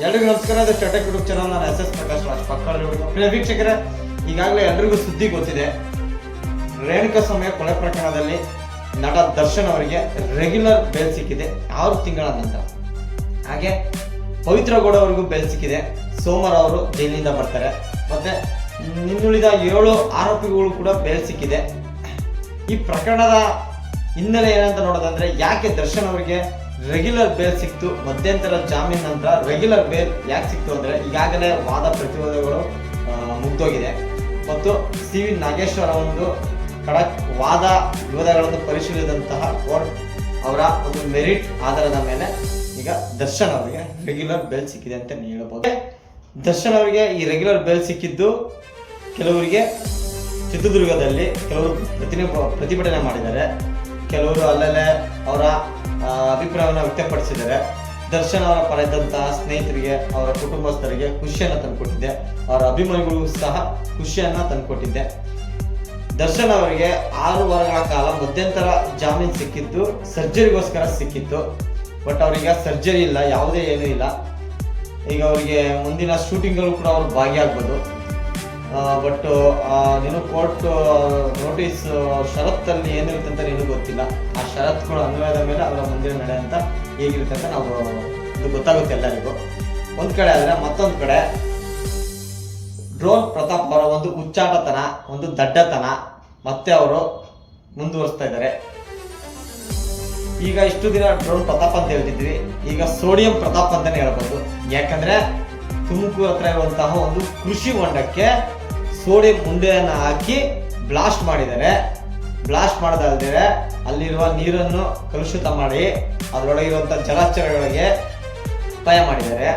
ಎಲ್ರಿಗೂ ನಮಸ್ಕಾರ ಅದು ಸ್ಟಾರ್ಟೆಕ್ ಯೂಟ್ಯೂಬ್ ಚಾನಲ್ ನಾನು ಎಸ್ ಎಸ್ ಪ್ರಕಾಶ್ ರಾಜ್ ಪಕ್ಕಳ ಪ್ರಿಯ ವೀಕ್ಷಕರೇ, ಈಗಾಗಲೇ ಎಲ್ರಿಗೂ ಸುದ್ದಿ ಗೊತ್ತಿದೆ. ರೇಣುಕಾ ಸಮಯ ಕೊಲೆ ಪ್ರಕರಣದಲ್ಲಿ ನಟ ದರ್ಶನ್ ಅವರಿಗೆ ರೆಗ್ಯುಲರ್ ಬೇಲ್ ಸಿಕ್ಕಿದೆ ಆರು ತಿಂಗಳ ನಂತರ ಹಾಗೆ ಪವಿತ್ರ ಗೌಡ ಅವರಿಗೂ ಬೇಲ್ ಸಿಕ್ಕಿದೆ. ಸೋಮವಾರ ಅವರು ಜೈಲಿನಿಂದ ಬರ್ತಾರೆ. ಮತ್ತೆ ಇನ್ನುಳಿದ ಏಳು ಆರೋಪಿಗಳು ಕೂಡ ಬೇಲ್ ಸಿಕ್ಕಿದೆ. ಈ ಪ್ರಕರಣದ ಹಿನ್ನೆಲೆ ಏನಂತ ನೋಡೋದಂದ್ರೆ, ಯಾಕೆ ದರ್ಶನ್ ಅವರಿಗೆ ರೆಗ್ಯುಲರ್ ಬೇಲ್ ಸಿಕ್ತು, ಮಧ್ಯಂತರ ಜಾಮೀನ್ ನಂತರ ರೆಗ್ಯುಲರ್ ಬೇಲ್ ಯಾಕೆ ಸಿಕ್ತು ಅಂದರೆ ಈಗಾಗಲೇ ವಾದ ಪ್ರತಿವಾದಗಳು ಮುಗ್ದೋಗಿದೆ. ಮತ್ತು ಸಿ ವಿ ನಾಗೇಶ್ವರ ಒಂದು ಖಡಕ್ ವಾದ ವಿವಾದಗಳನ್ನು ಪರಿಶೀಲಿಸಿದಂತಹ ಕೋರ್ಟ್ ಅವರ ಒಂದು ಮೆರಿಟ್ ಆಧಾರದ ಮೇಲೆ ಈಗ ದರ್ಶನ್ ಅವರಿಗೆ ರೆಗ್ಯುಲರ್ ಬೇಲ್ ಸಿಕ್ಕಿದೆ ಅಂತ ಹೇಳ್ಬೋದು. ದರ್ಶನ್ ಅವರಿಗೆ ಈ ರೆಗ್ಯುಲರ್ ಬೇಲ್ ಸಿಕ್ಕಿದ್ದು ಕೆಲವರಿಗೆ ಚಿತ್ರದುರ್ಗದಲ್ಲಿ ಕೆಲವರು ಪ್ರತಿಭಟನೆ ಮಾಡಿದ್ದಾರೆ. ಕೆಲವರು ಅಲ್ಲಲ್ಲೇ ಅವರ ಅಭಿಪ್ರಾಯವನ್ನು ವ್ಯಕ್ತಪಡಿಸಿದ್ದಾರೆ. ದರ್ಶನ್ ಅವರ ಪಡೆದಂತಹ ಸ್ನೇಹಿತರಿಗೆ, ಅವರ ಕುಟುಂಬಸ್ಥರಿಗೆ ಖುಷಿಯನ್ನು ತಂದುಕೊಟ್ಟಿದ್ದೆ. ಅವರ ಅಭಿಮಾನಿಗಳು ಸಹ ಖುಷಿಯನ್ನು ತಂದುಕೊಟ್ಟಿದ್ದೆ. ದರ್ಶನ್ ಅವರಿಗೆ ಆರು ವಾರಗಳ ಕಾಲ ಮಧ್ಯಂತರ ಜಾಮೀನು ಸಿಕ್ಕಿದ್ದು, ಸರ್ಜರಿಗೋಸ್ಕರ ಸಿಕ್ಕಿತ್ತು. ಬಟ್ ಅವರಿಗೆ ಸರ್ಜರಿ ಇಲ್ಲ, ಯಾವುದೇ ಏನೂ ಇಲ್ಲ. ಈಗ ಅವರಿಗೆ ಮುಂದಿನ ಶೂಟಿಂಗ್ಗಳು ಕೂಡ ಅವರು ಭಾಗಿಯಾಗ್ಬೋದು. ಬಟ್ ನೀನು ಕೋರ್ಟ್ ನೋಟಿಸ್ ಷರತ್ತಲ್ಲಿ ಏನಿರುತ್ತೆ ಅಂತ ನಿನಗೆ ಗೊತ್ತಿಲ್ಲ. ಆ ಷರತ್ತುಗಳು ಅನ್ವಯದ ಮೇಲೆ ಅವರ ಮುಂದಿನ ನಡೆ ಅಂತ ಹೇಗಿರುತ್ತೆ ಅಂತ ನಾವು, ಇದು ಗೊತ್ತಾಗುತ್ತೆ ಎಲ್ಲರಿಗೂ. ಒಂದು ಕಡೆ ಆದರೆ ಮತ್ತೊಂದು ಕಡೆ. ಡ್ರೋನ್ ಪ್ರತಾಪ್ ಅವರ ಒಂದು ಉಚ್ಚಾಟತನ ಒಂದು ದಡ್ಡತನ, ಮತ್ತೆ ಅವರು ಮುಂದುವರಿಸ್ತಾ ಇದ್ದಾರೆ. ಈಗ ಇಷ್ಟು ದಿನ ಡ್ರೋನ್ ಪ್ರತಾಪ್ ಅಂತ ಹೇಳ್ತಿದ್ವಿ. ಈಗ ಸೋಡಿಯಂ ಪ್ರತಾಪ್ ಅಂತಾನೆ ಹೇಳ್ಬೋದು. ಯಾಕಂದ್ರೆ ತುಮಕೂರು ಹತ್ರ ಇರುವಂತಹ ಒಂದು ಕೃಷಿ ಹೊಂಡಕ್ಕೆ ಸೋಡಿಯಂ ಉಂಡೆಯನ್ನು ಹಾಕಿ ಬ್ಲಾಸ್ಟ್ ಮಾಡಿದ್ದಾರೆ. ಬ್ಲಾಸ್ಟ್ ಮಾಡೋದಲ್ದೇ ಅಲ್ಲಿರುವ ನೀರನ್ನು ಕಲುಷಿತ ಮಾಡಿ ಅದರೊಳಗಿರುವಂಥ ಜಲಾಚರಗಳಿಗೆ ಅಪಾಯ ಮಾಡಿದ್ದಾರೆ.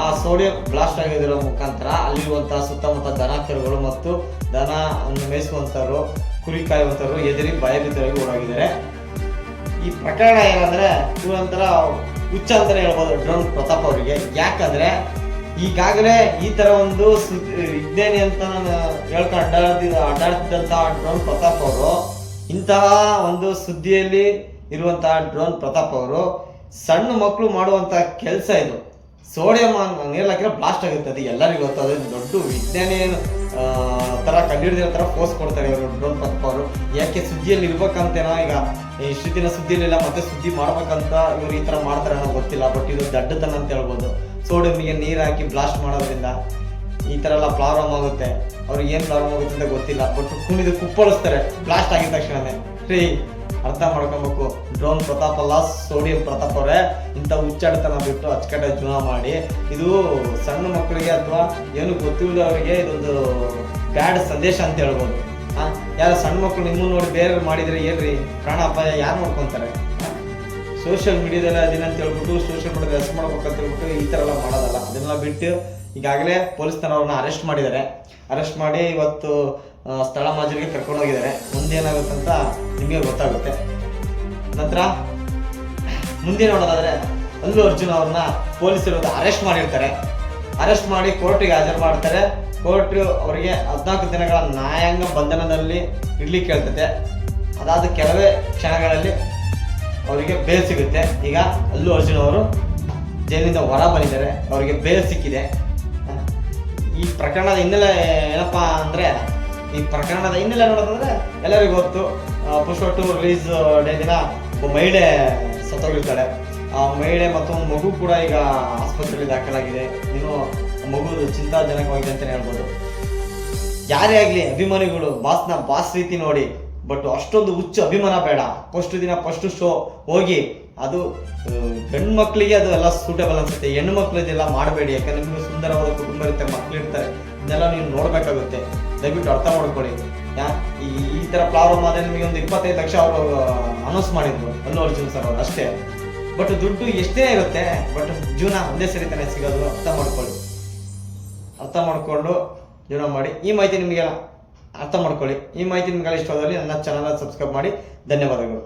ಆ ಸೋಡಿಯಂ ಬ್ಲಾಸ್ಟ್ ಆಗಿರೋ ಮುಖಾಂತರ ಅಲ್ಲಿರುವಂತಹ ಸುತ್ತಮುತ್ತ ದನ ಮತ್ತು ದನ ಅನ್ನು ಮೇಯಿಸುವಂತವರು, ಕುರಿ ಕಾಯುವಂಥವ್ರು ಎದುರಿ ಭಯಭೀತರಾಗಿ ಓಡಾಗಿದ್ದಾರೆ. ಈ ಪ್ರಕರಣ ಏನಂದ್ರೆ ಇವಂತರ ಹುಚ್ಚ ಅಂತಲೇ ಹೇಳ್ಬೋದು ಡ್ರೋನ್ ಪ್ರತಾಪ್ ಅವರಿಗೆ. ಯಾಕಂದ್ರೆ ಈಗಾಗಲೇ ಈ ತರ ಒಂದು ಇದ್ದೇನೆ ಅಂತ ನಾನು ಹೇಳ್ಕೊಂಡು ಅಡ್ಡಾಡ್ತಿದ್ದ ಅಡ್ಡಾಡ್ತಿದ್ದಂತಹ ಡ್ರೋನ್ ಪ್ರತಾಪ್ ಅವರು. ಇಂತಹ ಒಂದು ಸುದ್ದಿಯಲ್ಲಿ ಇರುವಂತಹ ಡ್ರೋನ್ ಪ್ರತಾಪ್ ಅವರು. ಸಣ್ಣ ಮಕ್ಕಳು ಮಾಡುವಂತಹ ಕೆಲಸ ಇದು. ಸೋಡಿಯಂ ನೀರಲ್ಲಿ ಹಾಕಿದ್ರೆ ಬ್ಲಾಸ್ಟ್ ಆಗುತ್ತೆ. ಅದು ಎಲ್ಲರಿಗೂ ಗೊತ್ತು. ದೊಡ್ಡ ವಿಜ್ಞಾನಿ ತರ ಕಂಡುಹಿಡಿದಿರೋ ತರ ಪೋಸ್ಟ್ ಕೊಡ್ತಾರೆ ಇವರು ಡ್ರೋನ್ ಪ್ರತಾಪ್ ಅವರು. ಸುದ್ದಿಯಲ್ಲಿ ಇರ್ಬೇಕಂತೇನೋ ಈಗ ಇಷ್ಟು ದಿನ ಸುದ್ದಿಯಲ್ಲಿಲ್ಲ ಮತ್ತೆ ಸುದ್ದಿ ಮಾಡ್ಬೇಕಂತ ಇವ್ರು ಈ ತರ ಮಾಡ್ತಾರೆ ಅನ್ನೋ ಗೊತ್ತಿಲ್ಲ ಬಟ್ ಇದು ದಡ್ಡತನ ಅಂತ ಹೇಳ್ಬೋದು. ಸೋಡಿಯಮ್ಗೆ ನೀರು ಹಾಕಿ ಬ್ಲಾಸ್ಟ್ ಮಾಡೋದ್ರಿಂದ ಈ ತರ ಎಲ್ಲ ಪ್ರಾಬ್ಲಮ್ ಆಗುತ್ತೆ. ಅವ್ರಿಗೆ ಏನ್ ಪ್ರಾಬ್ಲಮ್ ಆಗುತ್ತೆ ಅಂತ ಗೊತ್ತಿಲ್ಲ ಬಟ್ ಕುಣಿದು ಕುಪ್ಪಳಿಸ್ತಾರೆ ಬ್ಲಾಸ್ಟ್ ಆಗಿದ ತಕ್ಷಣನೇ. ಶ್ರೀ ಅರ್ಥ ಮಾಡ್ಕೊಬೇಕು. ಡ್ರೋನ್ ಪ್ರತಾಪ್ ಅಲ್ಲ, ಸೋಡಿಯಂ ಪ್ರತಾಪ್ ಅವರೇ. ಇಂಥ ಹುಚ್ಚಾಡತನ ಬಿಟ್ಟು ಅಚ್ಚುಕಟ್ಟೆ ಜೀವನ ಮಾಡಿ, ಇದು ಸಣ್ಣ ಮಕ್ಕಳಿಗೆ ಅಥವಾ ಏನು ಗೊತ್ತಿಲ್ಲದವರಿಗೆ ಇದೊಂದು ಬ್ಯಾಡ್ ಸಂದೇಶ ಅಂತ ಹೇಳ್ಬೋದು. ಯಾರು ಸಣ್ಣ ಮಕ್ಕಳು ನಿಮ್ಮನ್ನ ನೋಡಿ ಬೇರೆ ಮಾಡಿದರೆ ಏನ್ರಿ? ಪ್ರಾಣ ಅಪಾಯ ಯಾರು ನೋಡ್ಕೊತಾರೆ? ಸೋಷಿಯಲ್ ಮೀಡಿಯಾದಲ್ಲಿ ಅದಿನ ಅಂತ ಹೇಳ್ಬಿಟ್ಟು ಸೋಷಿಯಲ್ ಮೀಡಿಯಾದಲ್ಲಿ ರೆಸ್ಟ್ ಮಾಡ್ಬೇಕಂತ ಹೇಳ್ಬಿಟ್ಟು ಈ ಥರ ಎಲ್ಲ ಮಾಡೋದಲ್ಲ. ಅದನ್ನೆಲ್ಲ ಬಿಟ್ಟು ಈಗಾಗಲೇ ಪೊಲೀಸ್ನವ್ರನ್ನ ಅರೆಸ್ಟ್ ಮಾಡಿದ್ದಾರೆ. ಅರೆಸ್ಟ್ ಮಾಡಿ ಇವತ್ತು ಸ್ಥಳ ಮಾಜರಿಗೆ ಕರ್ಕೊಂಡು ಹೋಗಿದ್ದಾರೆ. ಅಂತ ನಿಮಗೆ ಗೊತ್ತಾಗುತ್ತೆ. ನಂತರ, ಮುಂದೆ ನೋಡೋದಾದರೆ ಅಲ್ಲೂ ಅರ್ಜುನ್ ಅವ್ರನ್ನ ಪೊಲೀಸರು ಅರೆಸ್ಟ್ ಮಾಡಿರ್ತಾರೆ. ಅರೆಸ್ಟ್ ಮಾಡಿ ಕೋರ್ಟಿಗೆ ಹಾಜರು ಮಾಡ್ತಾರೆ. ಕೋರ್ಟ್ ಅವರಿಗೆ ಹದಿನಾಲ್ಕು ದಿನಗಳ ನ್ಯಾಯಾಂಗ ಬಂಧನದಲ್ಲಿ ಇಡ್ಲಿಕ್ಕೆ ಕೇಳ್ತದೆ ಅದಾದ ಕೆಲವೇ ಕ್ಷಣಗಳಲ್ಲಿ ಅವರಿಗೆ ಬೇಲ್ ಸಿಗುತ್ತೆ. ಈಗ ಅಲ್ಲೂ ಅರ್ಜುನ್ ಅವರು ಜೈಲಿನಿಂದ ಹೊರ ಬಂದಿದ್ದಾರೆ. ಅವರಿಗೆ ಬೇಲ್ ಸಿಕ್ಕಿದೆ. ಈ ಪ್ರಕರಣದ ಹಿನ್ನೆಲೆ ಏನಪ್ಪಾ ಅಂದರೆ, ಈ ಪ್ರಕರಣದ ಹಿನ್ನೆಲೆ ನೋಡೋದಂದ್ರೆ ಎಲ್ಲರಿಗೂ ಗೊತ್ತು ಪುಷ್ಪ ಟು ರಿಲೀಸ್ ಡೇ ದಿನ ಒಬ್ಬ ಮಹಿಳೆ ಸತ್ತೋಗಿರ್ತಾಳೆ. ಮಹಿಳೆ ಮತ್ತು ಮಗು ಕೂಡ ಈಗ ಆಸ್ಪತ್ರೆಯಲ್ಲಿ ದಾಖಲಾಗಿದೆ. ಇನ್ನು ಮಗು ಚಿಂತಾಜನಕವಾಗಿದೆ ಅಂತಲೇ ಹೇಳ್ಬೋದು. ಯಾರೇ ಆಗಲಿ ಅಭಿಮಾನಿಗಳು ಬಾಸ್ನ ಬಾಸ್ ರೀತಿ ನೋಡಿ, ಬಟ್ ಅಷ್ಟೊಂದು ಹುಚ್ಚು ಅಭಿಮಾನ ಬೇಡ. ಫಸ್ಟ್ ದಿನ ಫಸ್ಟ್ ಶೋ ಹೋಗಿ ಅದು ಗಂಡು ಮಕ್ಕಳಿಗೆ ಅದು ಎಲ್ಲ ಸೂಟಬಲ್ ಅನ್ಸುತ್ತೆ. ಹೆಣ್ಣು ಮಕ್ಕಳು ಇದೆಲ್ಲ ಮಾಡಬೇಡಿ. ಯಾಕಂದ್ರೆ ನಿಮಗೆ ಸುಂದರವಾದ ಕುಟುಂಬ ಇರುತ್ತೆ ಮಕ್ಕಳು ಇರ್ತಾರೆ. ಇದೆಲ್ಲ ನೀವು ನೋಡಬೇಕಾಗುತ್ತೆ. ದಯವಿಟ್ಟು ಅರ್ಥ ಮಾಡ್ಕೊಳ್ಳಿ. ಯಾ, ಈ ಈ ಥರ ಪ್ರಾಬ್ಲಮ್ ಆದ್ರೆ ನಿಮಗೆ ಒಂದು ಇಪ್ಪತ್ತೈದು ಲಕ್ಷ ಅವರು ಅನೌನ್ಸ್ ಮಾಡಿದ್ರು. ಅಲ್ಲು ಅರ್ಜುನ್ ಸರ್ ಅವರು, ಅಷ್ಟೇ. ಬಟ್ ದುಡ್ಡು ಎಷ್ಟೇ ಇರುತ್ತೆ ಬಟ್ ಜೀವನ ಒಂದೇ ಸರಿ ತಾನೇ ಸಿಗೋದು ಅರ್ಥ ಮಾಡ್ಕೊಳ್ಳಿ. ಅರ್ಥ ಮಾಡಿಕೊಂಡು ಜೀವನ ಮಾಡಿ. ಈ ಮಾಹಿತಿ ನಿಮಗೆಲ್ಲ ಅರ್ಥ ಮಾಡ್ಕೊಳ್ಳಿ. ಈ ಮಾಹಿತಿ ನಿಮಗೆಲ್ಲ ಇಷ್ಟವಾದಲ್ಲಿ ನನ್ನ ಚಾನಲ್ ಸಬ್ಸ್ಕ್ರೈಬ್ ಮಾಡಿ. ಧನ್ಯವಾದಗಳು.